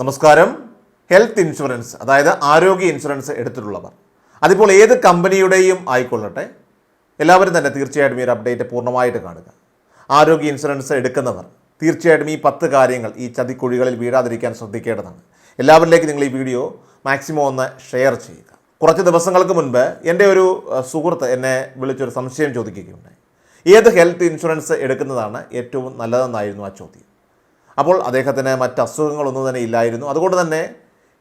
നമസ്കാരം. Health insurance അതായത് ആരോഗ്യ ഇൻഷുറൻസ് എടുത്തിട്ടുള്ളവർ. അതിപ്പോൾ ഏത് കമ്പനിയുടെയും ആയിക്കൊള്ളട്ടെ. എല്ലാവരും തന്നെ തീർച്ചയായിട്ടും ഈ ഒരു അപ്ഡേറ്റ് പൂർണമായിട്ട് കാണുക. ആരോഗ്യ ഇൻഷുറൻസ് എടുക്കുന്നവർ തീർച്ചയായിട്ടും ഈ പത്ത് കാര്യങ്ങൾ ഈ ചതിക്കുഴികളിൽ വീഴാതിരിക്കാൻ ശ്രദ്ധിക്കേണ്ടതാണ്. എല്ലാവരിലേക്കും നിങ്ങൾ ഈ വീഡിയോ മാക്സിമം ഒന്ന് ഷെയർ ചെയ്യുക. കുറച്ച് ദിവസങ്ങൾക്ക് മുൻപ് എന്റെ ഒരു സുഹൃത്ത് എന്നെ വിളിച്ചൊരു സംശയം ചോദിക്കുകയുണ്ടായി. ഏത് ഹെൽത്ത് ഇൻഷുറൻസ് എടുക്കുന്നതാണ് ഏറ്റവും നല്ലതെന്നായിരുന്നു ആ ചോദ്യം. അപ്പോൾ അദ്ദേഹത്തിന് മറ്റ് അസുഖങ്ങളൊന്നും തന്നെ ഇല്ലായിരുന്നു. അതുകൊണ്ട് തന്നെ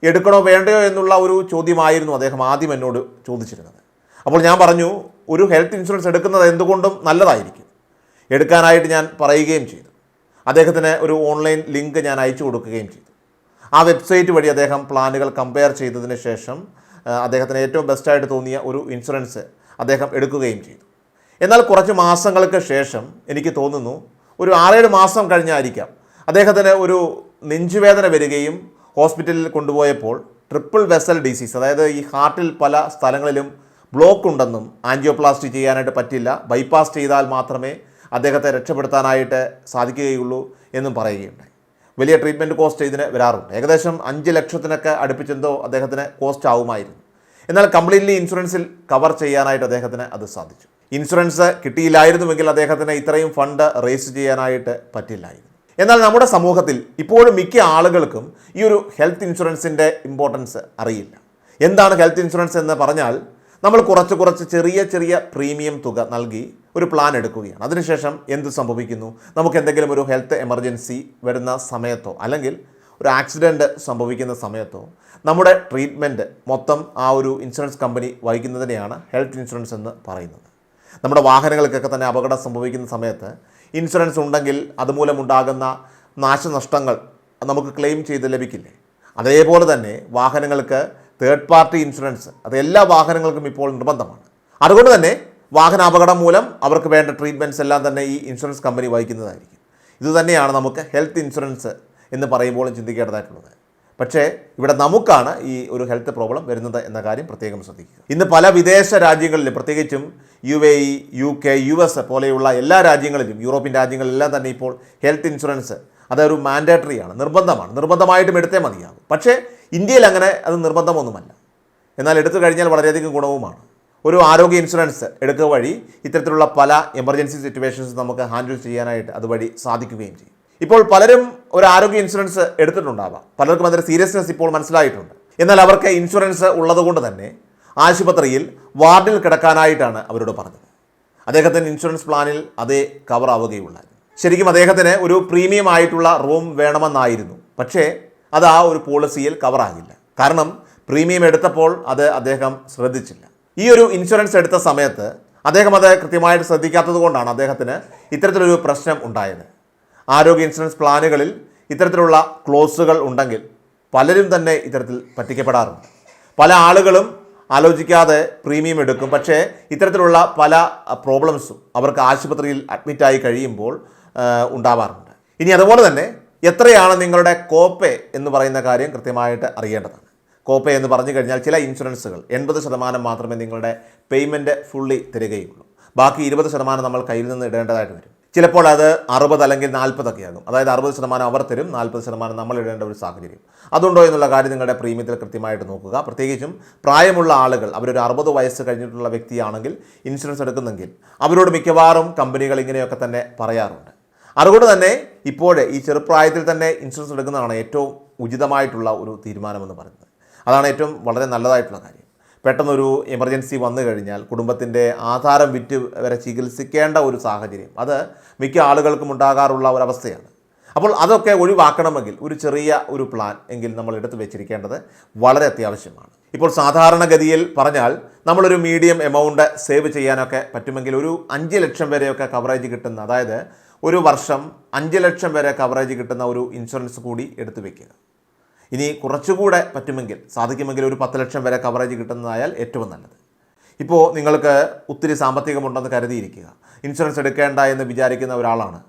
എടുക്കണോ വേണ്ടയോ എന്നുള്ള ഒരു ചോദ്യമായിരുന്നു അദ്ദേഹം ആദ്യം എന്നോട് ചോദിച്ചിരുന്നത്. അപ്പോൾ ഞാൻ പറഞ്ഞു ഒരു ഹെൽത്ത് ഇൻഷുറൻസ് എടുക്കുന്നത് എന്തുകൊണ്ടും നല്ലതായിരിക്കും. എടുക്കാനായിട്ട് ഞാൻ പറയുകയും ചെയ്തു. അദ്ദേഹത്തിന് ഒരു ഓൺലൈൻ ലിങ്ക് ഞാൻ അയച്ചു കൊടുക്കുകയും ചെയ്തു. ആ വെബ്സൈറ്റ് വഴി അദ്ദേഹം പ്ലാനുകൾ കമ്പയർ ചെയ്തതിന് ശേഷം അദ്ദേഹത്തിന് ഏറ്റവും ബെസ്റ്റായിട്ട് തോന്നിയ ഒരു ഇൻഷുറൻസ് അദ്ദേഹം എടുക്കുകയും ചെയ്തു. എന്നാൽ കുറച്ച് മാസങ്ങൾക്ക് ശേഷം എനിക്ക് തോന്നുന്നു ഒരു ആറേഴ് മാസം കഴിഞ്ഞായിരിക്കാം അദ്ദേഹത്തിന് ഒരു നെഞ്ചുവേദന വരികയും ഹോസ്പിറ്റലിൽ കൊണ്ടുപോയപ്പോൾ ട്രിപ്പിൾ വെസൽ ഡിസീസ് അതായത് ഈ ഹാർട്ടിൽ പല സ്ഥലങ്ങളിലും ബ്ലോക്ക് ഉണ്ടെന്നും ആൻജിയോപ്ലാസ്റ്റി ചെയ്യാനായിട്ട് പറ്റില്ല ബൈപ്പാസ് ചെയ്താൽ മാത്രമേ അദ്ദേഹത്തെ രക്ഷപ്പെടുത്താനായിട്ട് സാധിക്കുകയുള്ളൂ എന്നും പറയുകയുണ്ടായി. വലിയ ട്രീറ്റ്മെന്റ് കോസ്റ്റ് ഇതിന് വരാറുണ്ട്. ഏകദേശം അഞ്ച് ലക്ഷത്തിനൊക്കെ അടുപ്പിച്ചെന്തോ അദ്ദേഹത്തിന് കോസ്റ്റ് ആവുമായിരുന്നു. എന്നാൽ കംപ്ലീറ്റ്ലി ഇൻഷുറൻസിൽ കവർ ചെയ്യാനായിട്ട് അദ്ദേഹത്തിന് അത് സാധിച്ചു. ഇൻഷുറൻസ് കിട്ടിയില്ലായിരുന്നുവെങ്കിൽ അദ്ദേഹത്തിന് ഇത്രയും ഫണ്ട് റേസ് ചെയ്യാനായിട്ട് പറ്റില്ലായിരുന്നു. എന്നാൽ നമ്മുടെ സമൂഹത്തിൽ ഇപ്പോഴും മിക്ക ആളുകൾക്കും ഈ ഒരു ഹെൽത്ത് ഇൻഷുറൻസിന്റെ ഇമ്പോർട്ടൻസ് അറിയില്ല. എന്താണ് ഹെൽത്ത് ഇൻഷുറൻസ് എന്ന് പറഞ്ഞാൽ നമ്മൾ കുറച്ച് കുറച്ച് ചെറിയ ചെറിയ പ്രീമിയം തുക നൽകി ഒരു പ്ലാൻ എടുക്കുകയാണ്. അതിനുശേഷം എന്ത് സംഭവിക്കുന്നു? നമുക്ക് എന്തെങ്കിലും ഒരു ഹെൽത്ത് എമർജൻസി വരുന്ന സമയത്തോ അല്ലെങ്കിൽ ഒരു ആക്സിഡന്റ് സംഭവിക്കുന്ന സമയത്തോ നമ്മുടെ ട്രീറ്റ്മെന്റ് മൊത്തം ആ ഒരു ഇൻഷുറൻസ് കമ്പനി വഹിക്കുന്നതിനെയാണ് ഹെൽത്ത് ഇൻഷുറൻസ് എന്ന് പറയുന്നത്. നമ്മുടെ വാഹനങ്ങൾക്കൊക്കെ തന്നെ അപകടം സംഭവിക്കുന്ന സമയത്ത് ഇൻഷുറൻസ് ഉണ്ടെങ്കിൽ അതുമൂലമുണ്ടാകുന്ന നാശനഷ്ടങ്ങൾ നമുക്ക് ക്ലെയിം ചെയ്ത് ലഭിക്കില്ലേ? അതേപോലെ തന്നെ വാഹനങ്ങൾക്ക് തേർഡ് പാർട്ടി ഇൻഷുറൻസ് അത് എല്ലാ വാഹനങ്ങൾക്കും ഇപ്പോൾ നിർബന്ധമാണ്. അതുകൊണ്ട് തന്നെ വാഹന അപകടം മൂലം അവർക്ക് വേണ്ട ട്രീറ്റ്മെന്റ്സ് എല്ലാം തന്നെ ഈ ഇൻഷുറൻസ് കമ്പനി വഹിക്കുന്നതായിരിക്കും. ഇതുതന്നെയാണ് നമുക്ക് ഹെൽത്ത് ഇൻഷുറൻസ് എന്ന് പറയുമ്പോഴും ചിന്തിക്കേണ്ടതായിട്ടുള്ളത്. പക്ഷേ ഇവിടെ നമുക്കാണ് ഈ ഒരു ഹെൽത്ത് പ്രോബ്ലം വരുന്നത് എന്ന കാര്യം പ്രത്യേകം ശ്രദ്ധിക്കുക. ഇന്ന് പല വിദേശ രാജ്യങ്ങളിലും പ്രത്യേകിച്ചും U A E U K U S പോലെയുള്ള എല്ലാ രാജ്യങ്ങളിലും യൂറോപ്യൻ രാജ്യങ്ങളിലെല്ലാം തന്നെ ഇപ്പോൾ ഹെൽത്ത് ഇൻഷുറൻസ് അതൊരു മാൻഡേറ്ററി ആണ് നിർബന്ധമാണ്. നിർബന്ധമായിട്ടും എടുത്തേ മതിയാകും പക്ഷേ ഇന്ത്യയിൽ അങ്ങനെ അത് നിർബന്ധമൊന്നുമല്ല. എന്നാൽ എടുത്തു കഴിഞ്ഞാൽ വളരെയധികം ഗുണവുമാണ്. ഒരു ആരോഗ്യ ഇൻഷുറൻസ് എടുക്കുക വഴി ഇത്തരത്തിലുള്ള പല എമർജൻസി സിറ്റുവേഷൻസ് നമുക്ക് ഹാൻഡിൽ ചെയ്യാനായിട്ട് അതുവഴി സാധിക്കുകയും ചെയ്യും. ഇപ്പോൾ പലരും ഒരു ആരോഗ്യ ഇൻഷുറൻസ് എടുത്തിട്ടുണ്ടാവാം. പലർക്കും അതിന്റെ സീരിയസ്നെസ് ഇപ്പോൾ മനസ്സിലായിട്ടുണ്ട്. എന്നാൽ അവർക്ക് ഇൻഷുറൻസ് ഉള്ളതുകൊണ്ട് തന്നെ ആശുപത്രിയിൽ വാർഡിൽ കിടക്കാനായിട്ടാണ് അവരോട് പറഞ്ഞത്. അദ്ദേഹത്തിന് ഇൻഷുറൻസ് പ്ലാനിൽ അതേ കവർ ആവുകയുള്ളായിരുന്നു ശരിക്കും അദ്ദേഹത്തിന് ഒരു പ്രീമിയം ആയിട്ടുള്ള റൂം വേണമെന്നായിരുന്നു. പക്ഷേ അത് ആ ഒരു പോളിസിയിൽ കവർ ആകില്ല. കാരണം പ്രീമിയം എടുത്തപ്പോൾ അത് അദ്ദേഹം ശ്രദ്ധിച്ചില്ല. ഈ ഒരു ഇൻഷുറൻസ് എടുത്ത സമയത്ത് അദ്ദേഹം അത് കൃത്യമായിട്ട് ശ്രദ്ധിക്കാത്തത് കൊണ്ടാണ് അദ്ദേഹത്തിന് ഇത്തരത്തിലൊരു പ്രശ്നം ഉണ്ടായത്. ആരോഗ്യ ഇൻഷുറൻസ് പ്ലാനുകളിൽ ഇത്തരത്തിലുള്ള ക്ലോസുകൾ ഉണ്ടെങ്കിൽ പലരും തന്നെ ഇത്തരത്തിൽ പറ്റിക്കപ്പെടാറുണ്ട്. പല ആളുകളും ആലോചിക്കാതെ പ്രീമിയം എടുക്കും. പക്ഷേ ഇത്തരത്തിലുള്ള പല പ്രോബ്ലംസും അവർക്ക് ആശുപത്രിയിൽ അഡ്മിറ്റായി കഴിയുമ്പോൾ ഉണ്ടാവാറുണ്ട്. ഇനി അതുപോലെ തന്നെ എത്രയാണ് നിങ്ങളുടെ കോപ്പേ എന്ന് പറയുന്ന കാര്യം കൃത്യമായിട്ട് അറിയേണ്ടതാണ്. കോപ്പേ എന്ന് പറഞ്ഞു കഴിഞ്ഞാൽ ചില ഇൻഷുറൻസുകൾ എൺപത് ശതമാനം മാത്രമേ നിങ്ങളുടെ പേയ്മെന്റ് ഫുള്ളി തരികയുള്ളൂ. ബാക്കി ഇരുപത് ശതമാനം നമ്മൾ കയ്യിൽ നിന്ന് ഇടേണ്ടതായിട്ട് വരും. ചിലപ്പോൾ അത് അറുപത് അല്ലെങ്കിൽ നാൽപ്പതൊക്കെ ആകും അതായത് അറുപത് ശതമാനം അവർ തരും നാൽപ്പത് ശതമാനം നമ്മൾ ഇടേണ്ട ഒരു സാഹചര്യം. അതുണ്ടോ എന്നുള്ള കാര്യം നിങ്ങളുടെ പ്രീമിയത്തിൽ കൃത്യമായിട്ട് നോക്കുക. പ്രത്യേകിച്ചും പ്രായമുള്ള ആളുകൾ അവരൊരു അറുപത് വയസ്സ് കഴിഞ്ഞിട്ടുള്ള വ്യക്തിയാണെങ്കിൽ ഇൻഷുറൻസ് എടുക്കുന്നെങ്കിൽ അവരോട് മിക്കവാറും കമ്പനികൾ ഇങ്ങനെയൊക്കെ തന്നെ പറയാറുണ്ട്. അതുകൊണ്ട് തന്നെ ഇപ്പോഴേ ഈ ചെറുപ്രായത്തിൽ തന്നെ ഇൻഷുറൻസ് എടുക്കുന്നതാണ് ഏറ്റവും ഉചിതമായിട്ടുള്ള ഒരു തീരുമാനമെന്ന് പറയുന്നത്. അതാണ് ഏറ്റവും വളരെ നല്ലതായിട്ടുള്ള കാര്യം. പെട്ടെന്നൊരു എമർജൻസി വന്നു കഴിഞ്ഞാൽ കുടുംബത്തിന്റെ ആധാരം വിറ്റ് വരെ ചികിത്സിക്കേണ്ട ഒരു സാഹചര്യം. അത് മിക്ക ആളുകൾക്കും ഉണ്ടാകാറുള്ള ഒരവസ്ഥയാണ് അപ്പോൾ അതൊക്കെ ഒഴിവാക്കണമെങ്കിൽ ഒരു ചെറിയ ഒരു പ്ലാൻ എങ്കിൽ നമ്മൾ എടുത്തു വെച്ചിരിക്കേണ്ടത് വളരെ അത്യാവശ്യമാണ്. ഇപ്പോൾ സാധാരണഗതിയിൽ പറഞ്ഞാൽ നമ്മളൊരു മീഡിയം എമൗണ്ട് സേവ് ചെയ്യാനൊക്കെ പറ്റുമെങ്കിൽ ഒരു അഞ്ച് ലക്ഷം വരെയൊക്കെ കവറേജ് കിട്ടുന്ന അതായത് ഒരു വർഷം അഞ്ച് ലക്ഷം വരെ കവറേജ് കിട്ടുന്ന ഒരു ഇൻഷുറൻസ് കൂടി എടുത്തു വെക്കുക. ഇനി കുറച്ചുകൂടെ പറ്റുമെങ്കിൽ സാധിക്കുമെങ്കിൽ ഒരു പത്ത് ലക്ഷം വരെ കവറേജ് കിട്ടുന്നതായാൽ ഏറ്റവും നല്ലത്. ഇപ്പോൾ നിങ്ങൾക്ക് ഒത്തിരി സാമ്പത്തികമുണ്ടെന്ന് കരുതിയിരിക്കുക. ഇൻഷുറൻസ് എടുക്കേണ്ട എന്ന് വിചാരിക്കുന്ന ഒരാളാണ്.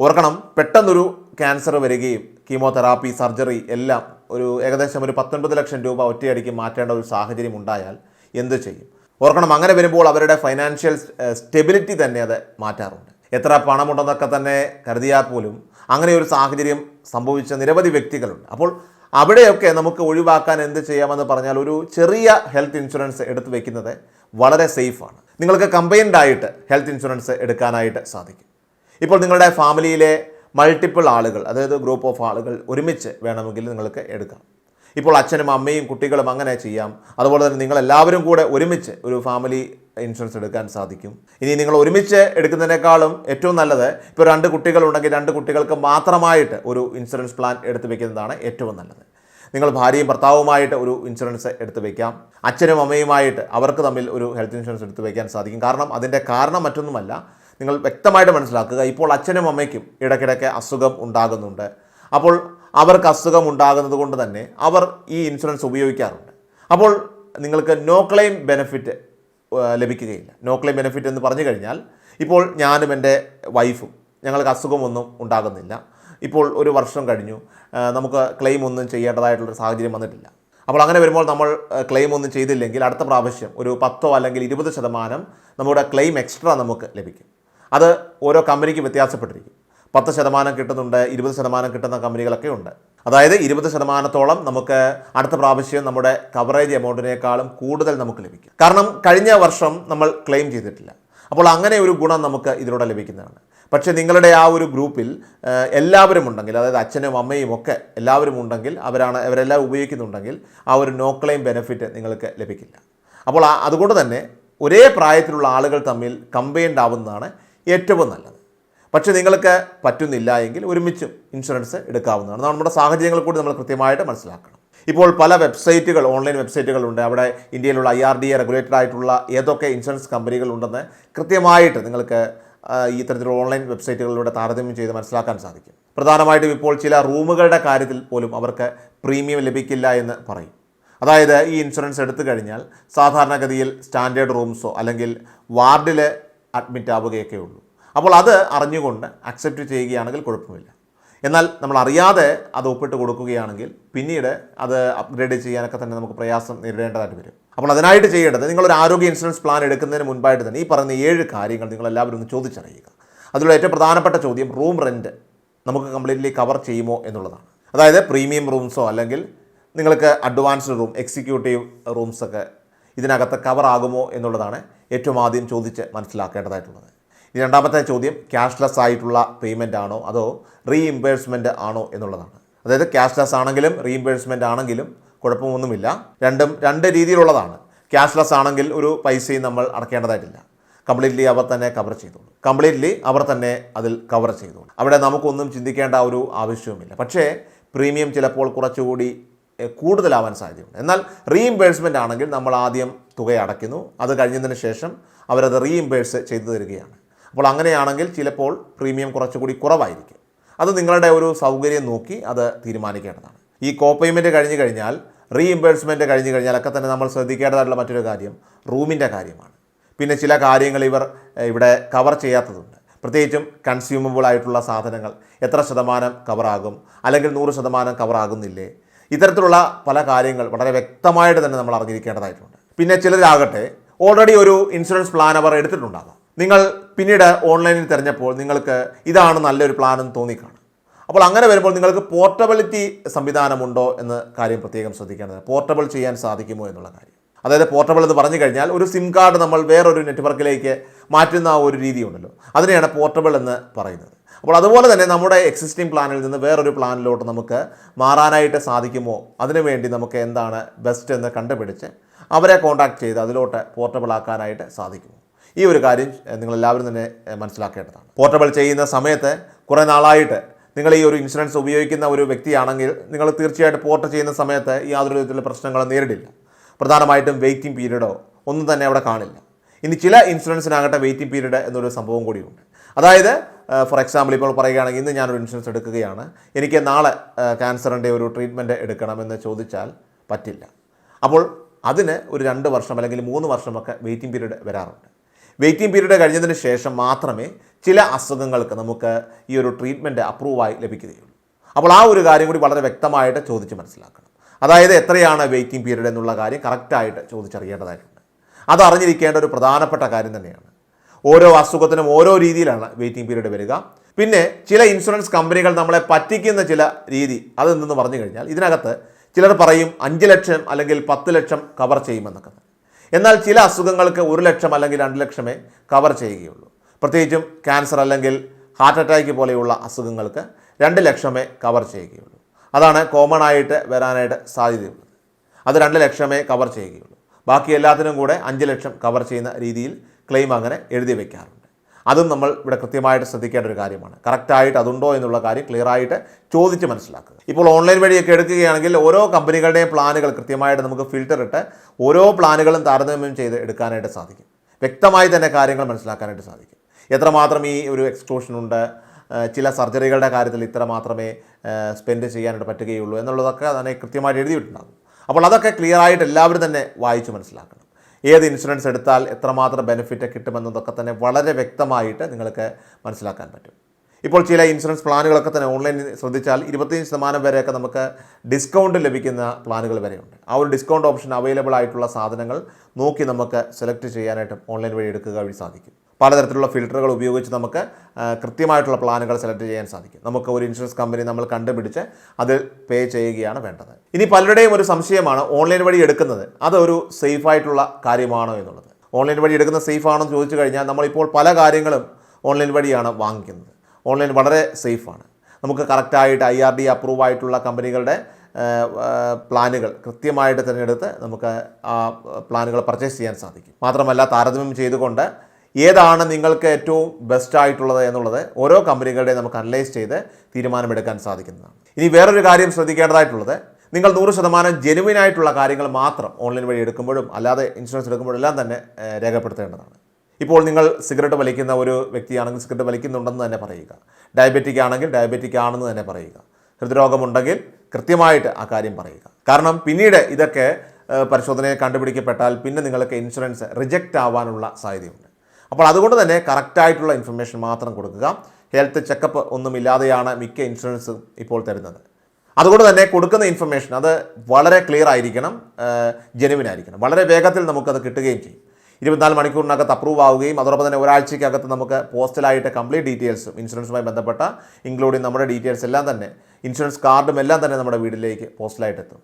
ഓർക്കണം പെട്ടെന്നൊരു ക്യാൻസർ വരികയും കീമോതെറാപ്പി സർജറി എല്ലാം ഒരു ഏകദേശം ഒരു പത്തൊൻപത് ലക്ഷം രൂപ ഒറ്റയടിക്ക് മാറ്റേണ്ട ഒരു സാഹചര്യം ഉണ്ടായാൽ എന്ത് ചെയ്യും? ഓർക്കണം അങ്ങനെ വരുമ്പോൾ അവരുടെ ഫൈനാൻഷ്യൽ സ്റ്റെബിലിറ്റി തന്നെ അത് മാറ്റാറുണ്ട്. എത്ര പണമുണ്ടെന്നൊക്കെ തന്നെ കരുതിയാൽ പോലും അങ്ങനെ ഒരു സാഹചര്യം സംഭവിച്ച നിരവധി വ്യക്തികളുണ്ട്. അപ്പോൾ അവിടെയൊക്കെ നമുക്ക് ഒഴിവാക്കാൻ എന്ത് ചെയ്യാമെന്ന് പറഞ്ഞാൽ ഒരു ചെറിയ ഹെൽത്ത് ഇൻഷുറൻസ് എടുത്ത് വെക്കുന്നത് വളരെ സേഫാണ്. നിങ്ങൾക്ക് കമ്പൈൻഡ് ആയിട്ട് ഹെൽത്ത് ഇൻഷുറൻസ് എടുക്കാനായിട്ട് സാധിക്കും. ഇപ്പോൾ നിങ്ങളുടെ ഫാമിലിയിലെ മൾട്ടിപ്പിൾ ആളുകൾ അതായത് ഗ്രൂപ്പ് ഓഫ് ആളുകൾ ഒരുമിച്ച് വേണമെങ്കിൽ നിങ്ങൾക്ക് എടുക്കാം. ഇപ്പോൾ അച്ഛനും അമ്മയും കുട്ടികളും അങ്ങനെ ചെയ്യാം. അതുപോലെ തന്നെ നിങ്ങളെല്ലാവരും കൂടെ ഒരുമിച്ച് ഒരു ഫാമിലി ഇൻഷുറൻസ് എടുക്കാൻ സാധിക്കും. ഇനി നിങ്ങൾ ഒരുമിച്ച് എടുക്കുന്നതിനേക്കാളും ഏറ്റവും നല്ലത് ഇപ്പോൾ രണ്ട് കുട്ടികളുണ്ടെങ്കിൽ രണ്ട് കുട്ടികൾക്ക് മാത്രമായിട്ട് ഒരു ഇൻഷുറൻസ് പ്ലാൻ എടുത്ത് വയ്ക്കുന്നതാണ് ഏറ്റവും നല്ലത്. നിങ്ങൾ ഭാര്യയും ഭർത്താവുമായിട്ട് ഒരു ഇൻഷുറൻസ് എടുത്ത് വയ്ക്കാം അച്ഛനും അമ്മയുമായിട്ട് അവർക്ക് തമ്മിൽ ഒരു ഹെൽത്ത് ഇൻഷുറൻസ് എടുത്ത് വയ്ക്കാൻ സാധിക്കും. കാരണം അതിന്റെ കാരണം മറ്റൊന്നുമല്ല നിങ്ങൾ വ്യക്തമായിട്ട് മനസ്സിലാക്കുക ഇപ്പോൾ അച്ഛനും അമ്മയ്ക്കും ഇടയ്ക്കിടയ്ക്ക് അസുഖം ഉണ്ടാകുന്നുണ്ട്. അപ്പോൾ അവർക്ക് അസുഖം ഉണ്ടാകുന്നത് കൊണ്ട് തന്നെ അവർ ഈ ഇൻഷുറൻസ് ഉപയോഗിക്കാറുണ്ട്. അപ്പോൾ നിങ്ങൾക്ക് നോ ക്ലെയിം ബെനിഫിറ്റ് ലഭിക്കുകയില്ല. നോ ക്ലെയിം ബെനിഫിറ്റ് എന്ന് പറഞ്ഞു കഴിഞ്ഞാൽ ഇപ്പോൾ ഞാനും എന്റെ വൈഫും ഞങ്ങൾക്ക് അസുഖമൊന്നും ഉണ്ടാകുന്നില്ല. ഇപ്പോൾ ഒരു വർഷം കഴിഞ്ഞു. നമുക്ക് ക്ലെയിം ഒന്നും ചെയ്യേണ്ടതായിട്ടുള്ളൊരു സാഹചര്യം വന്നിട്ടില്ല. അപ്പോൾ അങ്ങനെ വരുമ്പോൾ നമ്മൾ ക്ലെയിം ഒന്നും ചെയ്തില്ലെങ്കിൽ അടുത്ത പ്രാവശ്യം ഒരു പത്തോ അല്ലെങ്കിൽ ഇരുപത് ശതമാനം നമ്മുടെ ക്ലെയിം എക്സ്ട്രാ നമുക്ക് ലഭിക്കും. അത് ഓരോ കമ്പനിക്ക് വ്യത്യാസപ്പെട്ടിരിക്കും. പത്ത് ശതമാനം കിട്ടുന്നുണ്ട് ഇരുപത് ശതമാനം കിട്ടുന്ന കമ്പനികളൊക്കെ ഉണ്ട്. അതായത് ഇരുപത് ശതമാനത്തോളം നമുക്ക് അടുത്ത പ്രാവശ്യം നമ്മുടെ കവറേജ് എമൗണ്ടിനേക്കാളും കൂടുതൽ നമുക്ക് ലഭിക്കും. കാരണം കഴിഞ്ഞ വർഷം നമ്മൾ ക്ലെയിം ചെയ്തിട്ടില്ല. അപ്പോൾ അങ്ങനെ ഒരു ഗുണം നമുക്ക് ഇതിലൂടെ ലഭിക്കുന്നതാണ്. പക്ഷേ നിങ്ങളുടെ ആ ഒരു ഗ്രൂപ്പിൽ എല്ലാവരും ഉണ്ടെങ്കിൽ അതായത് അച്ഛനും അമ്മയും ഒക്കെ എല്ലാവരും ഉണ്ടെങ്കിൽ അവരാണ് അവരെല്ലാം ഉപയോഗിക്കുന്നുണ്ടെങ്കിൽ ആ ഒരു നോ ക്ലെയിം ബെനിഫിറ്റ് നിങ്ങൾക്ക് ലഭിക്കില്ല. അപ്പോൾ അതുകൊണ്ട് തന്നെ ഒരേ പ്രായത്തിലുള്ള ആളുകൾ തമ്മിൽ കമ്പൈൻഡ് ആവുന്നതാണ് ഏറ്റവും നല്ലത്. പക്ഷേ നിങ്ങൾക്ക് പറ്റുന്നില്ല എങ്കിൽ ഒരുമിച്ചും ഇൻഷുറൻസ് എടുക്കാവുന്നതാണ്. നമ്മുടെ സാഹചര്യങ്ങൾ കൂടി നമ്മൾ കൃത്യമായിട്ട് മനസ്സിലാക്കണം. ഇപ്പോൾ പല വെബ്സൈറ്റുകൾ ഓൺലൈൻ വെബ്സൈറ്റുകളുണ്ട്. അവിടെ ഇന്ത്യയിലുള്ള I R D A regulated ആയിട്ടുള്ള ഏതൊക്കെ ഇൻഷുറൻസ് കമ്പനികൾ ഉണ്ടെന്ന് കൃത്യമായിട്ട് നിങ്ങൾക്ക് ഈ തരത്തിലുള്ള ഓൺലൈൻ വെബ്സൈറ്റുകളിലൂടെ താരതമ്യം ചെയ്ത് മനസ്സിലാക്കാൻ സാധിക്കും. പ്രധാനമായിട്ടും ഇപ്പോൾ ചില റൂമുകളുടെ കാര്യത്തിൽ പോലും അവർക്ക് പ്രീമിയം ലഭിക്കില്ല എന്ന് പറയും. അതായത് ഈ ഇൻഷുറൻസ് എടുത്തു കഴിഞ്ഞാൽ സാധാരണഗതിയിൽ സ്റ്റാൻഡേർഡ് റൂംസോ അല്ലെങ്കിൽ വാർഡിൽ അഡ്മിറ്റ് ആവുകയൊക്കെ ഉള്ളൂ. അപ്പോൾ അത് അറിഞ്ഞുകൊണ്ട് അക്സെപ്റ്റ് ചെയ്യുകയാണെങ്കിൽ കുഴപ്പമില്ല. എന്നാൽ നമ്മൾ അറിയാതെ അത് ഒപ്പിട്ട് കൊടുക്കുകയാണെങ്കിൽ പിന്നീട് അത് അപ്ഗ്രേഡ് ചെയ്യാനൊക്കെ തന്നെ നമുക്ക് പ്രയാസം നേരിടേണ്ടതായിട്ട് വരും. അപ്പോൾ അതിനായിട്ട് ചെയ്യേണ്ടത് നിങ്ങളൊരു ആരോഗ്യ ഇൻഷുറൻസ് പ്ലാൻ എടുക്കുന്നതിന് മുൻപായിട്ട് തന്നെ ഈ പറയുന്ന ഏഴ് കാര്യങ്ങൾ നിങ്ങൾ എല്ലാവരും ഒന്ന് ചോദിച്ചറിയുക. അതിലുള്ള ഏറ്റവും പ്രധാനപ്പെട്ട ചോദ്യം റൂം റെന്റ് നമുക്ക് കംപ്ലീറ്റ്ലി കവർ ചെയ്യുമോ എന്നുള്ളതാണ്. അതായത് പ്രീമിയം റൂംസോ അല്ലെങ്കിൽ നിങ്ങൾക്ക് അഡ്വാൻസ്ഡ് റൂം എക്സിക്യൂട്ടീവ് റൂംസൊക്കെ ഇതിനകത്ത് കവർ ആകുമോ എന്നുള്ളതാണ് ഏറ്റവും ആദ്യം ചോദിച്ച് മനസ്സിലാക്കേണ്ടതായിട്ടുള്ളത്. രണ്ടാമത്തെ ചോദ്യം ക്യാഷ്ലെസ് ആയിട്ടുള്ള പേയ്മെന്റ് ആണോ അതോ റീഇംബേഴ്സ്മെന്റ് ആണോ എന്നുള്ളതാണ്. അതായത് ക്യാഷ്ലെസ് ആണെങ്കിലും റീഇംബേഴ്സ്മെന്റ് ആണെങ്കിലും കുഴപ്പമൊന്നുമില്ല. രണ്ടും രണ്ട് രീതിയിലുള്ളതാണ്. ക്യാഷ്ലെസ് ആണെങ്കിൽ ഒരു പൈസയും നമ്മൾ അടക്കേണ്ടതായിട്ടില്ല. കംപ്ലീറ്റ്ലി അവർ തന്നെ കവർ ചെയ്തോളൂ. കംപ്ലീറ്റ്ലി അവർ തന്നെ അതിൽ കവർ ചെയ്തോളൂ. അവിടെ നമുക്കൊന്നും ചിന്തിക്കേണ്ട ഒരു ആവശ്യവുമില്ല. പക്ഷേ പ്രീമിയം ചിലപ്പോൾ കുറച്ചുകൂടി കൂടുതലാവാൻ സാധ്യതയുണ്ട്. എന്നാൽ റീഇംബേഴ്സ്മെന്റ് ആണെങ്കിൽ നമ്മൾ ആദ്യം തുക അടയ്ക്കുന്നു. അത് കഴിഞ്ഞതിന് ശേഷം അവരത് റീഇംബേഴ്സ് ചെയ്തു തരികയാണ്. അപ്പോൾ അങ്ങനെയാണെങ്കിൽ ചിലപ്പോൾ പ്രീമിയം കുറച്ചുകൂടി കുറവായിരിക്കും. അത് നിങ്ങളുടെ ഒരു സൗകര്യം നോക്കി അത് തീരുമാനിക്കേണ്ടതാണ്. ഈ കോ പേയ്മെന്റ് കഴിഞ്ഞ് കഴിഞ്ഞാൽ റീഇംബേഴ്സ്മെന്റ് കഴിഞ്ഞ് കഴിഞ്ഞാലൊക്കെ തന്നെ നമ്മൾ ശ്രദ്ധിക്കേണ്ടതായിട്ടുള്ള മറ്റൊരു കാര്യം റൂമിന്റെ കാര്യമാണ്. പിന്നെ ചില കാര്യങ്ങൾ ഇവർ ഇവിടെ കവർ ചെയ്യാത്തതുണ്ട്. പ്രത്യേകിച്ചും കൺസ്യൂമബിൾ ആയിട്ടുള്ള സാധനങ്ങൾ എത്ര ശതമാനം കവറാകും അല്ലെങ്കിൽ നൂറ് ശതമാനം കവറാകുന്നില്ലേ ഇത്തരത്തിലുള്ള പല കാര്യങ്ങൾ വളരെ വ്യക്തമായിട്ട് തന്നെ നമ്മൾ അറിഞ്ഞിരിക്കേണ്ടതായിട്ടുണ്ട്. പിന്നെ ചിലരാകട്ടെ ഓൾറെഡി ഒരു ഇൻഷുറൻസ് പ്ലാൻ അവർ എടുത്തിട്ടുണ്ടാകാം. നിങ്ങൾ പിന്നീട് ഓൺലൈനിൽ തിരഞ്ഞപ്പോൾ നിങ്ങൾക്ക് ഇതാണ് നല്ലൊരു പ്ലാൻ എന്ന് തോന്നിക്കാണും. അപ്പോൾ അങ്ങനെ വരുമ്പോൾ നിങ്ങൾക്ക് പോർട്ടബിലിറ്റി സംവിധാനമുണ്ടോ എന്ന കാര്യം പ്രത്യേകം ശ്രദ്ധിക്കേണ്ടത്. പോർട്ടബിൾ ചെയ്യാൻ സാധിക്കുമോ എന്നുള്ള കാര്യം. അതായത് പോർട്ടബിൾ എന്ന് പറഞ്ഞു കഴിഞ്ഞാൽ ഒരു സിം കാർഡ് നമ്മൾ വേറൊരു നെറ്റ്വർക്കിലേക്ക് മാറ്റുന്ന ആ ഒരു രീതിയുണ്ടല്ലോ അതിനെയാണ് പോർട്ടബിൾ എന്ന് പറയുന്നത്. അപ്പോൾ അതുപോലെ തന്നെ നമ്മുടെ എക്സിസ്റ്റിംഗ് പ്ലാനിൽ നിന്ന് വേറൊരു പ്ലാനിലോട്ട് നമുക്ക് മാറാനായിട്ട് സാധിക്കുമോ? അതിനുവേണ്ടി നമുക്ക് എന്താണ് ബെസ്റ്റ് എന്ന് കണ്ടുപിടിച്ച് അവരെ കോൺടാക്ട് ചെയ്ത് അതിലോട്ട് പോർട്ടബിൾ ആക്കാനായിട്ട് സാധിക്കുമോ? ഈ ഒരു കാര്യം നിങ്ങളെല്ലാവരും തന്നെ മനസ്സിലാക്കേണ്ടതാണ്. പോർട്ടബിൾ ചെയ്യുന്ന സമയത്ത് കുറേ നാളായിട്ട് നിങ്ങൾ ഈ ഒരു ഇൻഷുറൻസ് ഉപയോഗിക്കുന്ന ഒരു വ്യക്തിയാണെങ്കിൽ നിങ്ങൾ തീർച്ചയായിട്ടും പോർട്ട് ചെയ്യുന്ന സമയത്ത് യാതൊരു വിധത്തിലുള്ള പ്രശ്നങ്ങളും നേരിടില്ല. പ്രധാനമായിട്ടും വെയിറ്റിംഗ് പീരീഡോ ഒന്നും തന്നെ അവിടെ കാണില്ല. ഇനി ചില ഇൻഷുറൻസിനാകട്ടെ വെയിറ്റിംഗ് പീരീഡ് എന്നൊരു സംഭവം കൂടിയുണ്ട്. അതായത് ഫോർ എക്സാമ്പിൾ ഇപ്പോൾ പറയുകയാണെങ്കിൽ ഇന്ന് ഞാനൊരു ഇൻഷുറൻസ് എടുക്കുകയാണ്. എനിക്ക് നാളെ ക്യാൻസറിന്റെ ഒരു ട്രീറ്റ്മെന്റ് എടുക്കണമെന്ന് ചോദിച്ചാൽ പറ്റില്ല. അപ്പോൾ അതിന് ഒരു രണ്ട് വർഷം അല്ലെങ്കിൽ മൂന്ന് വർഷമൊക്കെ വെയിറ്റിംഗ് പീരീഡ് വരാറുണ്ട്. വെയിറ്റിംഗ് പീരീഡ് കഴിഞ്ഞതിന് ശേഷം മാത്രമേ ചില അസുഖങ്ങൾക്ക് നമുക്ക് ഈ ഒരു ട്രീറ്റ്മെന്റ് അപ്രൂവായി ലഭിക്കുകയുള്ളൂ. അപ്പോൾ ആ ഒരു കാര്യം കൂടി വളരെ വ്യക്തമായിട്ട് ചോദിച്ച് മനസ്സിലാക്കണം. അതായത് എത്രയാണ് വെയിറ്റിംഗ് പീരീഡ് എന്നുള്ള കാര്യം കറക്റ്റായിട്ട് ചോദിച്ചറിയേണ്ടതായിട്ടുണ്ട്. അത് അറിഞ്ഞിരിക്കേണ്ട ഒരു പ്രധാനപ്പെട്ട കാര്യം തന്നെയാണ്. ഓരോ അസുഖത്തിനും ഓരോ രീതിയിലാണ് വെയിറ്റിംഗ് പീരീഡ് വരിക. പിന്നെ ചില ഇൻഷുറൻസ് കമ്പനികൾ നമ്മളെ പറ്റിക്കുന്ന ചില രീതി അതെന്തെന്ന് പറഞ്ഞു കഴിഞ്ഞാൽ ഇതിനകത്ത് ചിലർ പറയും അഞ്ച് ലക്ഷം അല്ലെങ്കിൽ പത്ത് ലക്ഷം കവർ ചെയ്യുമെന്നൊക്കെ. എന്നാൽ ചില അസുഖങ്ങൾക്ക് ഒരു ലക്ഷം അല്ലെങ്കിൽ രണ്ട് ലക്ഷമേ കവർ ചെയ്യുകയുള്ളൂ. പ്രത്യേകിച്ചും ക്യാൻസർ അല്ലെങ്കിൽ ഹാർട്ട് അറ്റാക്ക് പോലെയുള്ള അസുഖങ്ങൾക്ക് രണ്ട് ലക്ഷമേ കവർ ചെയ്യുകയുള്ളൂ. അതാണ് കോമൺ ആയിട്ട് വരാനായിട്ട് സാധ്യതയുള്ളത്. അത് രണ്ട് ലക്ഷമേ കവർ ചെയ്യുകയുള്ളൂ. ബാക്കി എല്ലാത്തിനും കൂടെ അഞ്ച് ലക്ഷം കവർ ചെയ്യുന്ന രീതിയിൽ ക്ലെയിം അങ്ങനെ എഴുതി വെക്കാറുണ്ട്. അതും നമ്മൾ ഇവിടെ കൃത്യമായിട്ട് ശ്രദ്ധിക്കേണ്ട ഒരു കാര്യമാണ്. കറക്റ്റായിട്ട് അതുണ്ടോ എന്നുള്ള കാര്യം ക്ലിയർ ആയിട്ട് ചോദിച്ച് മനസ്സിലാക്കുക. ഇപ്പോൾ ഓൺലൈൻ വഴിയൊക്കെ എടുക്കുകയാണെങ്കിൽ ഓരോ കമ്പനികളുടെയും പ്ലാനുകൾ കൃത്യമായിട്ട് നമുക്ക് ഫിൽറ്റർ ഇട്ട് ഓരോ പ്ലാനുകളും താരതമ്യം ചെയ്ത് എടുക്കാനായിട്ട് സാധിക്കും. വ്യക്തമായി തന്നെ കാര്യങ്ങൾ മനസ്സിലാക്കാനായിട്ട് സാധിക്കും. എത്രമാത്രം ഈ ഒരു എക്സ്ക്ലൂഷൻ ഉണ്ട്? ചില സർജറികളുടെ കാര്യത്തിൽ ഇത്ര മാത്രമേ സ്പെൻഡ് ചെയ്യാനായിട്ട് പറ്റുകയുള്ളൂ എന്നുള്ളതൊക്കെ തന്നെ കൃത്യമായിട്ട് എഴുതിയിട്ടുണ്ടാകും. അപ്പോൾ അതൊക്കെ ക്ലിയർ ആയിട്ട് എല്ലാവരും തന്നെ വായിച്ച് മനസ്സിലാക്കണം. ഏത് ഇൻഷുറൻസ് എടുത്താൽ എത്രമാത്രം ബെനിഫിറ്റ് കിട്ടുമെന്നതൊക്കെ തന്നെ വളരെ വ്യക്തമായിട്ട് നിങ്ങൾക്ക് മനസ്സിലാക്കാൻ പറ്റും. ഇപ്പോൾ ചില ഇൻഷുറൻസ് പ്ലാനുകളൊക്കെ തന്നെ ഓൺലൈനിൽ ശ്രദ്ധിച്ചാൽ ഇരുപത്തിയഞ്ച് ശതമാനം വരെയൊക്കെ നമുക്ക് ഡിസ്കൗണ്ട് ലഭിക്കുന്ന പ്ലാനുകൾ വരെയുണ്ട്. ആ ഒരു ഡിസ്കൗണ്ട് ഓപ്ഷൻ അവൈലബിൾ ആയിട്ടുള്ള സാധനങ്ങൾ നോക്കി നമുക്ക് സെലക്ട് ചെയ്യാനായിട്ട് ഓൺലൈൻ വഴി എടുക്കുക വഴി സാധിക്കും. പലതരത്തിലുള്ള ഫിൽറ്ററുകൾ ഉപയോഗിച്ച് നമുക്ക് കൃത്യമായിട്ടുള്ള പ്ലാനുകൾ സെലക്ട് ചെയ്യാൻ സാധിക്കും. നമുക്ക് ഒരു ഇൻഷുറൻസ് കമ്പനി നമ്മൾ കണ്ടുപിടിച്ച് അതിൽ പേ ചെയ്യുകയാണ് വേണ്ടത്. ഇനി പലരുടെയും ഒരു സംശയമാണ് ഓൺലൈൻ വഴി എടുക്കുന്നത്. അതൊരു സേഫായിട്ടുള്ള കാര്യമാണോ എന്നുള്ളത്. ഓൺലൈൻ വഴി എടുക്കുന്ന സേഫ് ആണോ എന്ന് ചോദിച്ചു കഴിഞ്ഞാൽ നമ്മളിപ്പോൾ പല കാര്യങ്ങളും ഓൺലൈൻ വഴിയാണ് വാങ്ങിക്കുന്നത്. ഓൺലൈൻ വളരെ സേഫാണ്. നമുക്ക് കറക്റ്റായിട്ട് ഐ ആർ ഡി അപ്രൂവ് ആയിട്ടുള്ള കമ്പനികളുടെ പ്ലാനുകൾ കൃത്യമായിട്ട് തിരഞ്ഞെടുത്ത് നമുക്ക് ആ പ്ലാനുകൾ പർച്ചേസ് ചെയ്യാൻ സാധിക്കും. മാത്രമല്ല താരതമ്യം ചെയ്തുകൊണ്ട് ഏതാണ് നിങ്ങൾക്ക് ഏറ്റവും ബെസ്റ്റ് ആയിട്ടുള്ളത് എന്നുള്ളത് ഓരോ കമ്പനികളുടെയും നമുക്ക് അനലൈസ് ചെയ്ത് തീരുമാനമെടുക്കാൻ സാധിക്കുന്നതാണ്. ഇനി വേറൊരു കാര്യം ശ്രദ്ധിക്കേണ്ടതായിട്ടുള്ളത്. നിങ്ങൾ നൂറ് ശതമാനം ജെനുവിൻ ആയിട്ടുള്ള കാര്യങ്ങൾ മാത്രം ഓൺലൈൻ വഴി എടുക്കുമ്പോഴും അല്ലാതെ ഇൻഷുറൻസ് എടുക്കുമ്പോഴും എല്ലാം തന്നെ രേഖപ്പെടുത്തേണ്ടതാണ്. ഇപ്പോൾ നിങ്ങൾ സിഗരറ്റ് വലിക്കുന്ന ഒരു വ്യക്തിയാണെങ്കിൽ സിഗരറ്റ് വലിക്കുന്നുണ്ടെന്ന് തന്നെ പറയുക. ഡയബറ്റിക് ആണെങ്കിൽ ഡയബറ്റിക് ആണെന്ന് തന്നെ പറയുക. ഹൃദ്രോഗമുണ്ടെങ്കിൽ കൃത്യമായിട്ട് ആ കാര്യം പറയുക. കാരണം പിന്നീട് ഇതൊക്കെ പരിശോധനയെ കണ്ടുപിടിക്കപ്പെട്ടാൽ പിന്നെ നിങ്ങൾക്ക് ഇൻഷുറൻസ് റിജക്റ്റ് ആവാനുള്ള സാധ്യതയുണ്ട്. അപ്പോൾ അതുകൊണ്ട് തന്നെ കറക്റ്റായിട്ടുള്ള ഇൻഫർമേഷൻ മാത്രം കൊടുക്കുക. ഹെൽത്ത് ചെക്കപ്പ് ഒന്നുമില്ലാതെയാണ് മിക്ക ഇൻഷുറൻസും ഇപ്പോൾ തരുന്നത്. അതുകൊണ്ട് തന്നെ കൊടുക്കുന്ന ഇൻഫർമേഷൻ അത് വളരെ ക്ലിയർ ആയിരിക്കണം ജെനുവിൻ ആയിരിക്കണം. വളരെ വേഗത്തിൽ നമുക്കത് കിട്ടുകയും ചെയ്യും. ഇരുപത്തിനാല് മണിക്കൂറിനകത്ത് അപ്രൂവ് ആവുകയും അതോടൊപ്പം തന്നെ ഒരാഴ്ചയ്ക്കകത്ത് നമുക്ക് പോസ്റ്റലായിട്ട് കംപ്ലീറ്റ് ഡീറ്റെയിൽസും ഇൻഷുറൻസുമായി ബന്ധപ്പെട്ട ഇൻക്ലൂഡിങ് നമ്മുടെ ഡീറ്റെയിൽസ് എല്ലാം തന്നെ ഇൻഷുറൻസ് കാർഡും എല്ലാം തന്നെ നമ്മുടെ വീട്ടിലേക്ക് പോസ്റ്റലായിട്ട് എത്തും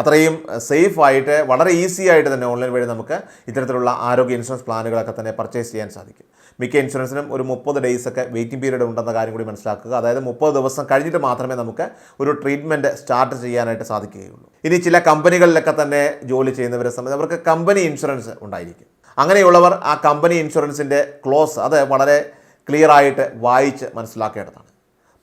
അത്രയും സേഫ് ആയിട്ട് വളരെ ഈസി ആയിട്ട് തന്നെ ഓൺലൈൻ വഴി നമുക്ക് ഇത്തരത്തിലുള്ള ആരോഗ്യ ഇൻഷുറൻസ് പ്ലാനുകളൊക്കെ തന്നെ പർച്ചേസ് ചെയ്യാൻ സാധിക്കും. മിക്ക ഇൻഷുറൻസിനും ഒരു മുപ്പത് ഡേയ്സ് ഒക്കെ വെയിറ്റിംഗ് പീരീഡ് ഉണ്ടെന്ന കാര്യം കൂടി മനസ്സിലാക്കുക. അതായത് മുപ്പത് ദിവസം കഴിഞ്ഞിട്ട് മാത്രമേ നമുക്ക് ഒരു ട്രീറ്റ്മെന്റ് സ്റ്റാർട്ട് ചെയ്യാനായിട്ട് സാധിക്കുകയുള്ളൂ. ഇനി ചില കമ്പനികളിലൊക്കെ തന്നെ ജോലി ചെയ്യുന്നവരെ സംബന്ധിച്ച് അവർക്ക് കമ്പനി ഇൻഷുറൻസ് ഉണ്ടായിരിക്കും. അങ്ങനെയുള്ളവർ ആ കമ്പനി ഇൻഷുറൻസിന്റെ ക്ലോസ് അത് വളരെ ക്ലിയർ ആയിട്ട് വായിച്ച് മനസ്സിലാക്കേണ്ടതാണ്.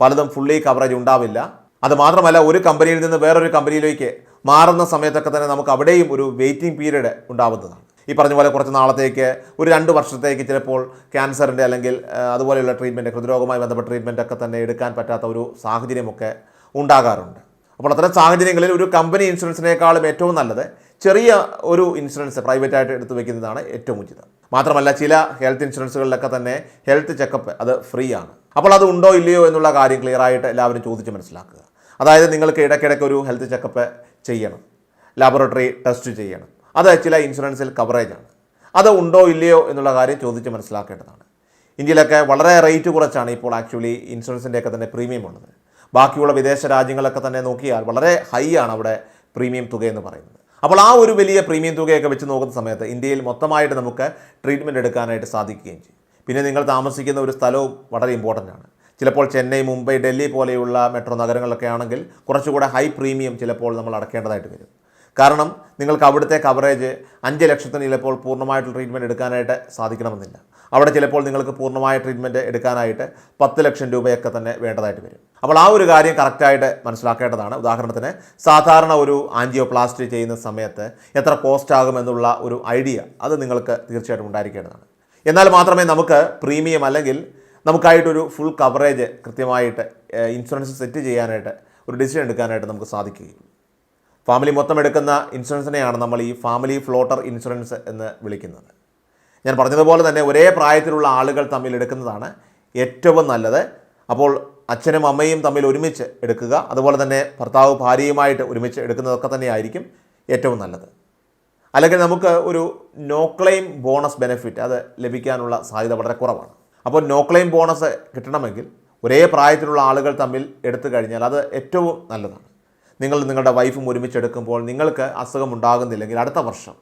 പലതും ഫുള്ളി കവറേജ് ഉണ്ടാവില്ല. അത് മാത്രമല്ല ഒരു കമ്പനിയിൽ നിന്ന് വേറൊരു കമ്പനിയിലേക്ക് മാറുന്ന സമയത്തൊക്കെ തന്നെ നമുക്ക് അവിടെയും ഒരു വെയിറ്റിംഗ് പീരീഡ് ഉണ്ടാവുന്നതാണ്. ഈ പറഞ്ഞ പോലെ കുറച്ച് നാളത്തേക്ക് ഒരു രണ്ട് വർഷത്തേക്ക് ചിലപ്പോൾ ക്യാൻസറിന്റെ അല്ലെങ്കിൽ അതുപോലെയുള്ള ട്രീറ്റ്മെന്റ് ഹൃദ്രോഗവുമായി ബന്ധപ്പെട്ട ട്രീറ്റ്മെന്റ് ഒക്കെ തന്നെ എടുക്കാൻ പറ്റാത്ത ഒരു സാഹചര്യമൊക്കെ ഉണ്ടാകാറുണ്ട്. അപ്പോൾ അത്തരം സാഹചര്യങ്ങളിൽ ഒരു കമ്പനി ഇൻഷുറൻസിനേക്കാളും ഏറ്റവും നല്ലത് ചെറിയ ഒരു ഇൻഷുറൻസ് പ്രൈവറ്റായിട്ട് എടുത്തു വയ്ക്കുന്നതാണ് ഏറ്റവും ഉചിതം. മാത്രമല്ല ചില ഹെൽത്ത് ഇൻഷുറൻസുകളിലൊക്കെ തന്നെ ഹെൽത്ത് ചെക്കപ്പ് അത് ഫ്രീ ആണ് അപ്പോൾ അത് ഉണ്ടോ ഇല്ലയോ എന്നുള്ള കാര്യം ക്ലിയർ ആയിട്ട് എല്ലാവരും ചോദിച്ച് മനസ്സിലാക്കുക. അതായത് നിങ്ങൾക്ക് ഇടയ്ക്കിടയ്ക്ക് ഒരു ഹെൽത്ത് ചെക്കപ്പ് ചെയ്യണം. ലാബോറട്ടറി ടെസ്റ്റ് ചെയ്യണം. അത് ചില ഇൻഷുറൻസിൽ കവറേജാണ് അത് ഉണ്ടോ ഇല്ലയോ എന്നുള്ള കാര്യം ചോദിച്ച് മനസ്സിലാക്കേണ്ടതാണ്. ഇന്ത്യയിലൊക്കെ വളരെ റേറ്റ് കുറച്ചാണ് ഇപ്പോൾ ആക്ച്വലി ഇൻഷുറൻസിന്റെയൊക്കെ തന്നെ പ്രീമിയം ഉള്ളത്. ബാക്കിയുള്ള വിദേശ രാജ്യങ്ങളൊക്കെ തന്നെ നോക്കിയാൽ വളരെ ഹൈ ആണ് അവിടെ പ്രീമിയം തുക എന്ന് പറയുന്നത്. അപ്പോൾ ആ ഒരു വലിയ പ്രീമിയം തുകയൊക്കെ വെച്ച് നോക്കുന്ന സമയത്ത് ഇന്ത്യയിൽ മൊത്തമായിട്ട് നമുക്ക് ട്രീറ്റ്മെന്റ് എടുക്കാനായിട്ട് സാധിക്കുകയും ചെയ്യും. പിന്നെ നിങ്ങൾ താമസിക്കുന്ന ഒരു സ്ഥലവും വളരെ ഇമ്പോർട്ടന്റ് ആണ്. ചിലപ്പോൾ ചെന്നൈ മുംബൈ ഡൽഹി പോലെയുള്ള മെട്രോ നഗരങ്ങളിലൊക്കെ ആണെങ്കിൽ കുറച്ചുകൂടെ ഹൈ പ്രീമിയം ചിലപ്പോൾ നമ്മൾ അടക്കേണ്ടതായിട്ട് വരും. കാരണം നിങ്ങൾക്ക് അവിടുത്തെ കവറേജ് അഞ്ച് ലക്ഷത്തിന് ചിലപ്പോൾ പൂർണമായിട്ടുള്ള ട്രീറ്റ്മെന്റ് എടുക്കാനായിട്ട് സാധിക്കണമെന്നില്ല. അവിടെ ചിലപ്പോൾ നിങ്ങൾക്ക് പൂർണമായ ട്രീറ്റ്മെന്റ് എടുക്കാനായിട്ട് പത്ത് ലക്ഷം രൂപയൊക്കെ തന്നെ വേണ്ടതായിട്ട് വരും. അപ്പോൾ ആ ഒരു കാര്യം കറക്റ്റായിട്ട് മനസ്സിലാക്കേണ്ടതാണ്. ഉദാഹരണത്തിന് സാധാരണ ഒരു ആൻജിയോപ്ലാസ്റ്റി ചെയ്യുന്ന സമയത്ത് എത്ര കോസ്റ്റ് ആകുമെന്നുള്ള ഒരു ഐഡിയ അത് നിങ്ങൾക്ക് തീർച്ചയായിട്ടും ഉണ്ടായിരിക്കേണ്ടതാണ്. എന്നാൽ മാത്രമേ നമുക്ക് പ്രീമിയം അല്ലെങ്കിൽ നമുക്കായിട്ടൊരു ഫുൾ കവറേജ് കൃത്യമായിട്ട് ഇൻഷുറൻസ് സെറ്റ് ചെയ്യാനായിട്ട് ഒരു ഡിസിഷൻ എടുക്കാനായിട്ട് നമുക്ക് സാധിക്കുകയും. ഫാമിലി മൊത്തം എടുക്കുന്ന ഇൻഷുറൻസിനെയാണ് നമ്മൾ ഈ ഫാമിലി ഫ്ലോട്ടർ ഇൻഷുറൻസ് എന്ന് വിളിക്കുന്നത്. ഞാൻ പറഞ്ഞതുപോലെ തന്നെ ഒരേ പ്രായത്തിലുള്ള ആളുകൾ തമ്മിൽ എടുക്കുന്നതാണ് ഏറ്റവും നല്ലത്. അപ്പോൾ അച്ഛനും അമ്മയും തമ്മിൽ ഒരുമിച്ച് എടുക്കുക അതുപോലെ തന്നെ ഭർത്താവ് ഭാര്യയുമായിട്ട് ഒരുമിച്ച് എടുക്കുന്നതൊക്കെ തന്നെയായിരിക്കും ഏറ്റവും നല്ലത്. അല്ലെങ്കിൽ നമുക്ക് ഒരു നോ ക്ലെയിം ബോണസ് ബെനിഫിറ്റ് അത് ലഭിക്കാനുള്ള സാധ്യത വളരെ കുറവാണ്. അപ്പോൾ നോ ക്ലെയിം ബോണസ് കിട്ടണമെങ്കിൽ ഒരേ പ്രായത്തിലുള്ള ആളുകൾ തമ്മിൽ എടുത്തു കഴിഞ്ഞാൽ അത് ഏറ്റവും നല്ലതാണ്. നിങ്ങൾ നിങ്ങളുടെ വൈഫും ഒരുമിച്ചെടുക്കുമ്പോൾ നിങ്ങൾക്ക് അസുഖം ഉണ്ടാകുന്നില്ലെങ്കിൽ അടുത്ത വർഷം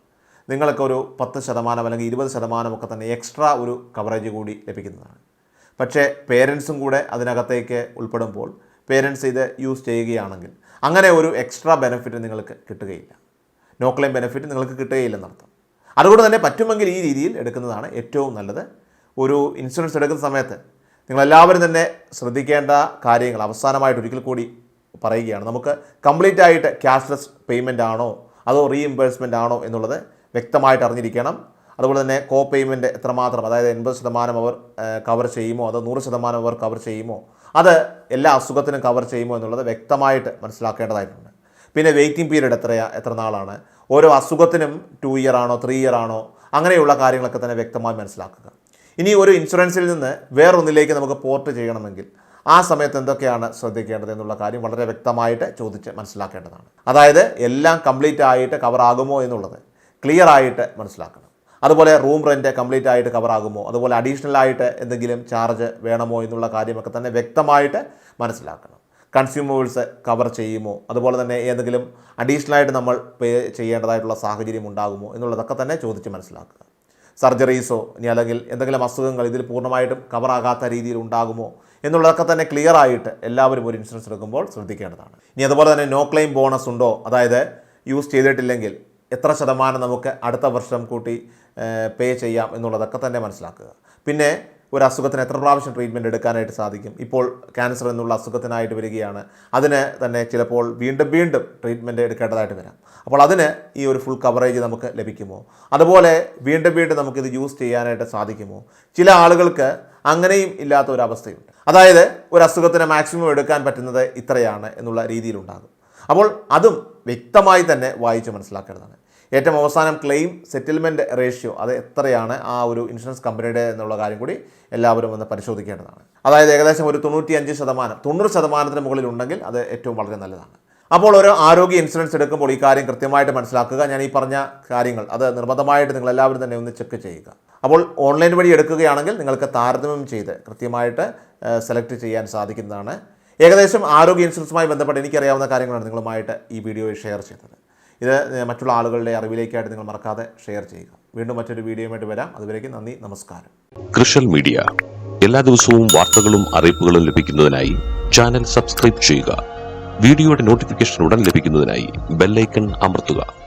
നിങ്ങൾക്ക് ഒരു പത്ത് ശതമാനം അല്ലെങ്കിൽ ഇരുപത് ശതമാനമൊക്കെ തന്നെ എക്സ്ട്രാ ഒരു കവറേജ് കൂടി ലഭിക്കുന്നതാണ്. പക്ഷേ പേരൻസും കൂടെ അതിനകത്തേക്ക് ഉൾപ്പെടുമ്പോൾ പേരൻസ് ഇത് യൂസ് ചെയ്യുകയാണെങ്കിൽ അങ്ങനെ ഒരു എക്സ്ട്രാ ബെനിഫിറ്റ് നിങ്ങൾക്ക് കിട്ടുകയില്ല. നോ ക്ലെയിം ബെനിഫിറ്റ് നിങ്ങൾക്ക് കിട്ടുകയില്ലെന്നർത്ഥം. അതുകൊണ്ട് തന്നെ പറ്റുമെങ്കിൽ ഈ രീതിയിൽ എടുക്കുന്നതാണ് ഏറ്റവും നല്ലത്. ഒരു ഇൻഷുറൻസ് എടുക്കുന്ന സമയത്ത് നിങ്ങളെല്ലാവരും തന്നെ ശ്രദ്ധിക്കേണ്ട കാര്യങ്ങൾ അവസാനമായിട്ട് ഒരിക്കൽ കൂടി പറയുകയാണ്. നമുക്ക് കംപ്ലീറ്റ് ആയിട്ട് ക്യാഷ്ലെസ് പേയ്മെന്റ് ആണോ അതോ റീഇംബേഴ്സ്മെന്റ് ആണോ എന്നുള്ളത് വ്യക്തമായിട്ട് അറിഞ്ഞിരിക്കണം. അതുപോലെ തന്നെ കോ പേയ്മെന്റ് എത്രമാത്രം അതായത് എൺപത് ശതമാനം അവർ കവർ ചെയ്യുമോ അതോ നൂറ് ശതമാനം അവർ കവർ ചെയ്യുമോ? അത് എല്ലാ അസുഖത്തിനും കവർ ചെയ്യുമോ എന്നുള്ളത് വ്യക്തമായിട്ട് മനസ്സിലാക്കേണ്ടതായിട്ടുണ്ട്. പിന്നെ വെയിറ്റിംഗ് പീരീഡ് എത്രയാ എത്ര നാളാണ്? ഓരോ അസുഖത്തിനും ടു ഇയർ ആണോ ത്രീ ഇയർ ആണോ? അങ്ങനെയുള്ള കാര്യങ്ങളൊക്കെ തന്നെ വ്യക്തമായി മനസ്സിലാക്കുക. ഇനി ഒരു ഇൻഷുറൻസിൽ നിന്ന് വേറൊന്നിലേക്ക് നമുക്ക് പോർട്ട് ചെയ്യണമെങ്കിൽ ആ സമയത്ത് എന്തൊക്കെയാണ് ശ്രദ്ധിക്കേണ്ടത് എന്നുള്ള കാര്യം വളരെ വ്യക്തമായിട്ട് ചോദിച്ച് മനസ്സിലാക്കേണ്ടതാണ്. അതായത് എല്ലാം കംപ്ലീറ്റ് ആയിട്ട് കവർ ആകുമോ എന്നുള്ളത് ക്ലിയർ ആയിട്ട് മനസ്സിലാക്കണം. അതുപോലെ റൂം റെന്റ് കംപ്ലീറ്റ് ആയിട്ട് കവർ ആകുമോ? അതുപോലെ അഡീഷണൽ ആയിട്ട് എന്തെങ്കിലും ചാർജ് വേണമോ എന്നുള്ള കാര്യമൊക്കെ തന്നെ വ്യക്തമായിട്ട് മനസ്സിലാക്കണം. കൺസ്യൂമേഴ്സ് കവർ ചെയ്യുമോ? അതുപോലെ തന്നെ ഏതെങ്കിലും അഡീഷണലായിട്ട് നമ്മൾ പേ ചെയ്യേണ്ടതായിട്ടുള്ള സാഹചര്യം ഉണ്ടാകുമോ എന്നുള്ളതൊക്കെ തന്നെ ചോദിച്ച് മനസ്സിലാക്കുക. സർജറീസോ ഇനി അല്ലെങ്കിൽ എന്തെങ്കിലും അസുഖങ്ങൾ ഇതിൽ പൂർണമായിട്ടും കവറാകാത്ത രീതിയിൽ ഉണ്ടാകുമോ എന്നുള്ളതൊക്കെ തന്നെ ക്ലിയർ ആയിട്ട് എല്ലാവരും ഒരു ഇൻഷുറൻസ് എടുക്കുമ്പോൾ ശ്രദ്ധിക്കേണ്ടതാണ്. ഇനി അതുപോലെ തന്നെ നോ ക്ലെയിം ബോണസ് ഉണ്ടോ? അതായത് യൂസ് ചെയ്തിട്ടില്ലെങ്കിൽ എത്ര ശതമാനം നമുക്ക് അടുത്ത വർഷം കൂട്ടി പേ ചെയ്യാം എന്നുള്ളതൊക്കെ തന്നെ മനസ്സിലാക്കുക. പിന്നെ ഒരു അസുഖത്തിന് എത്ര പ്രാവശ്യം ട്രീറ്റ്മെന്റ് എടുക്കാനായിട്ട് സാധിക്കും? ഇപ്പോൾ ക്യാൻസർ എന്നുള്ള അസുഖത്തിനായിട്ട് വരികയാണ്. അതിന് തന്നെ ചിലപ്പോൾ വീണ്ടും വീണ്ടും ട്രീറ്റ്മെന്റ് എടുക്കേണ്ടതായിട്ട് വരാം. അപ്പോൾ അതിന് ഈ ഒരു ഫുൾ കവറേജ് നമുക്ക് ലഭിക്കുമോ? അതുപോലെ വീണ്ടും വീണ്ടും നമുക്കിത് യൂസ് ചെയ്യാനായിട്ട് സാധിക്കുമോ? ചില ആളുകൾക്ക് അങ്ങനെയും ഇല്ലാത്ത ഒരു അവസ്ഥയുണ്ട്. അതായത് ഒരു അസുഖത്തിന് മാക്സിമം എടുക്കാൻ പറ്റുന്നത് ഇത്രയാണ് എന്നുള്ള രീതിയിലുണ്ടാകും. അപ്പോൾ അതും വ്യക്തമായി തന്നെ വായിച്ച് മനസ്സിലാക്കേണ്ടതാണ്. ഏറ്റവും അവസാനം ക്ലെയിം സെറ്റിൽമെന്റ് റേഷ്യോ അത് എത്രയാണ് ആ ഒരു ഇൻഷുറൻസ് കമ്പനിയുടെ എന്നുള്ള കാര്യം കൂടി എല്ലാവരും ഒന്ന് പരിശോധിക്കേണ്ടതാണ്. അതായത് ഏകദേശം ഒരു തൊണ്ണൂറ്റി അഞ്ച് ശതമാനം തൊണ്ണൂറ് ശതമാനത്തിന് മുകളിൽ ഉണ്ടെങ്കിൽ അത് ഏറ്റവും വളരെ നല്ലതാണ്. അപ്പോൾ ഒരു ആരോഗ്യ ഇൻഷുറൻസ് എടുക്കുമ്പോൾ ഈ കാര്യം കൃത്യമായിട്ട് മനസ്സിലാക്കുക. ഞാൻ ഈ പറഞ്ഞ കാര്യങ്ങൾ അത് നിർബന്ധമായിട്ട് നിങ്ങൾ എല്ലാവരും തന്നെ ഒന്ന് ചെക്ക് ചെയ്യുക. അപ്പോൾ ഓൺലൈൻ വഴി എടുക്കുകയാണെങ്കിൽ നിങ്ങൾക്ക് താരതമ്യം ചെയ്ത് കൃത്യമായിട്ട് സെലക്ട് ചെയ്യാൻ സാധിക്കുന്നതാണ്. ഏകദേശം ആരോഗ്യ ഇൻഷുറൻസുമായി ബന്ധപ്പെട്ട് എനിക്കറിയാവുന്ന കാര്യങ്ങളാണ് നിങ്ങളുമായിട്ട് ഈ വീഡിയോയിൽ ഷെയർ ചെയ്തത്. ഇത് മറ്റുള്ള ആളുകളുടെ അറിവിലേക്കായിട്ട് നിങ്ങൾ മറക്കാതെ ഷെയർ ചെയ്യുക. വീണ്ടും മറ്റൊരു വീഡിയോയുമായിട്ട് വരാം. അതുവരേക്കും നന്ദി നമസ്കാരം. കൃഷൽ മീഡിയ. എല്ലാ ദിവസവും വാർത്തകളും അറിയിപ്പുകളും ലഭിക്കുന്നതിനായി ചാനൽ സബ്സ്ക്രൈബ് ചെയ്യുക. വീഡിയോയുടെ നോട്ടിഫിക്കേഷൻ ഉടൻ ലഭിക്കുന്നതിനായി ബെല്ലൈക്കൺ അമർത്തുക.